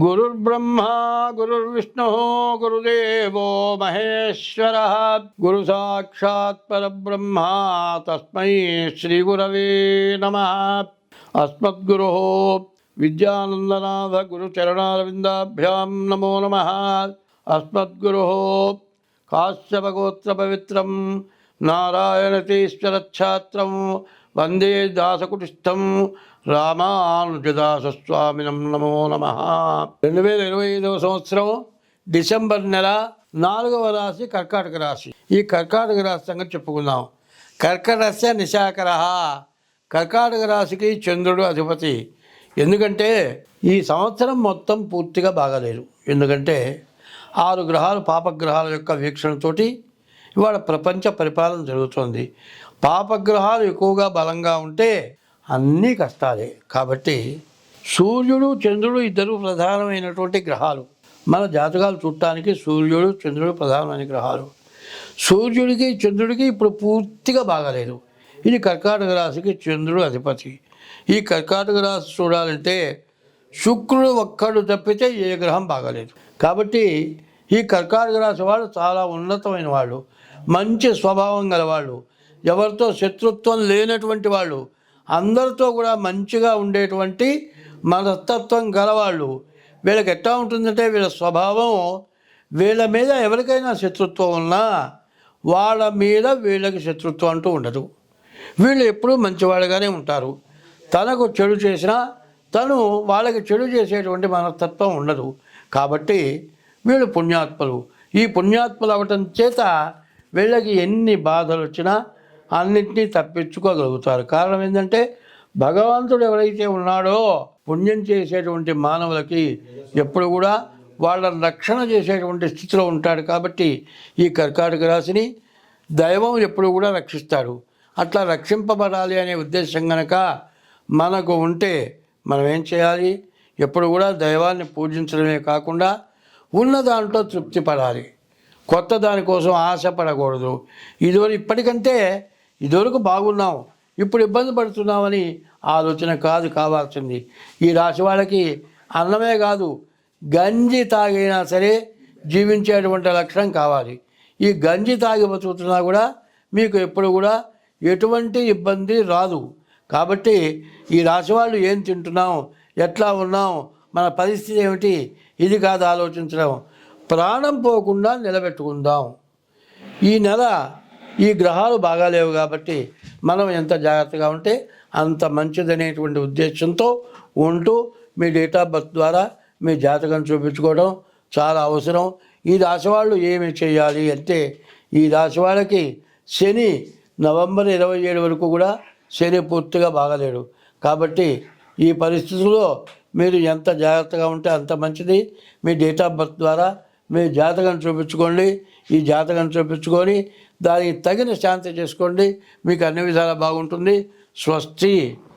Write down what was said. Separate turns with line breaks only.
गुरुर्ब्रह्मा गुरुर्विष्णुः गुरुदेवो महेश्वरः गुरुसाक्षात् परब्रह्मा तस्मै श्रीगुरवे नमः अस्मद्गुरोः विद्यानन्दनाथ गुरुचरणारविन्दाभ्यां नमो नमः अस्मद्गुरोः काश्यपगोत्रपवित्रं नारायणतीश्वरच्छात्रम् వందే దాసకుటిస్థం రామానుజదాసస్వామినం నమో నమ
రెండు వేల ఇరవై ఐదవ సంవత్సరం డిసెంబర్ నెల నాలుగవ రాశి కర్కాటక రాశి ఈ కర్కాటక రాశి సంగతి చెప్పుకుందాం కర్కటస్య నిశాకర కర్కాటక రాశికి చంద్రుడు అధిపతి ఎందుకంటే ఈ సంవత్సరం మొత్తం పూర్తిగా బాగాలేదు ఎందుకంటే ఆరు గ్రహాలు పాపగ్రహాల యొక్క వీక్షణతోటి ఇవాళ ప్రపంచ పరిపాలన జరుగుతుంది పాపగ్రహాలు ఎక్కువగా బలంగా ఉంటే అన్నీ కష్టాలే కాబట్టి సూర్యుడు చంద్రుడు ఇద్దరు ప్రధానమైనటువంటి గ్రహాలు మన జాతకాలు చూడటానికి సూర్యుడు చంద్రుడు ప్రధానమైన గ్రహాలు సూర్యుడికి చంద్రుడికి ఇప్పుడు పూర్తిగా బాగాలేదు ఇది కర్కాటక రాశికి చంద్రుడు అధిపతి ఈ కర్కాటక రాశి చూడాలంటే శుక్రుడు ఒక్కడు తప్పితే ఏ గ్రహం బాగాలేదు కాబట్టి ఈ కర్కాటక రాశి వాళ్ళు చాలా ఉన్నతమైన వాళ్ళు మంచి స్వభావం గలవాళ్ళు ఎవరితో శత్రుత్వం లేనటువంటి వాళ్ళు అందరితో కూడా మంచిగా ఉండేటువంటి మనస్తత్వం గలవాళ్ళు వీళ్ళకి ఎట్లా ఉంటుందంటే వీళ్ళ స్వభావం వీళ్ళ మీద ఎవరికైనా శత్రుత్వం ఉన్నా వాళ్ళ మీద వీళ్ళకి శత్రుత్వం అంటూ ఉండదు వీళ్ళు ఎప్పుడూ మంచివాళ్ళుగానే ఉంటారు తనకు చెడు చేసినా తను వాళ్ళకి చెడు చేసేటువంటి మనస్తత్వం ఉండదు కాబట్టి వీళ్ళు పుణ్యాత్మలు ఈ పుణ్యాత్మలు అవటం చేత వీళ్ళకి ఎన్ని బాధలు వచ్చినా అన్నింటినీ తప్పించుకోగలుగుతారు కారణం ఏంటంటే భగవంతుడు ఎవరైతే ఉన్నాడో పుణ్యం చేసేటువంటి మానవులకి ఎప్పుడు కూడా వాళ్ళ రక్షణ చేసేటువంటి స్థితిలో ఉంటాడు కాబట్టి ఈ కర్కాటక రాశిని దైవం ఎప్పుడు కూడా రక్షిస్తాడు అట్లా రక్షింపబడాలి అనే ఉద్దేశం గనక మనకు ఉంటే మనం ఏం చేయాలి ఎప్పుడు కూడా దైవాన్ని పూజించడమే కాకుండా ఉన్న దాంట్లో తృప్తి పడాలి కొత్త దానికోసం ఆశపడకూడదు ఇదివరకు ఇప్పటికంటే ఇదివరకు బాగున్నాం ఇప్పుడు ఇబ్బంది పడుతున్నామని ఆలోచన కాదు కావాల్సింది ఈ రాశి వాళ్ళకి అన్నమే కాదు గంజి తాగైనా సరే జీవించేటువంటి లక్షణం కావాలి ఈ గంజి తాగి బతుకుతున్నా కూడా మీకు ఎప్పుడు కూడా ఎటువంటి ఇబ్బంది రాదు కాబట్టి ఈ రాశి వాళ్ళు ఏం తింటున్నాం ఎట్లా ఉన్నాం మన పరిస్థితి ఏమిటి ఇది కాదు ఆలోచించడం ప్రాణం పోకుండా నిలబెట్టుకుందాం ఈ నెల ఈ గ్రహాలు బాగాలేవు కాబట్టి మనం ఎంత జాగ్రత్తగా ఉంటే అంత మంచిదనేటువంటి ఉద్దేశంతో ఉంటూ మీ డేట్ ఆఫ్ బర్త్ ద్వారా మీ జాతకం చూపించుకోవడం చాలా అవసరం ఈ రాశి వాళ్ళు ఏమి చేయాలి అంటే ఈ రాశి వాళ్ళకి శని నవంబర్ ఇరవై ఏడు వరకు కూడా శని పూర్తిగా బాగలేడు కాబట్టి ఈ పరిస్థితుల్లో మీరు ఎంత జాగ్రత్తగా ఉంటే అంత మంచిది మీ డేట్ ఆఫ్ బర్త్ ద్వారా మీ జాతకం చూపించుకోండి ఈ జాతకం చూపించుకొని దానికి తగిన శాంతి చేసుకోండి మీకు అన్ని విధాలా బాగుంటుంది స్వస్తి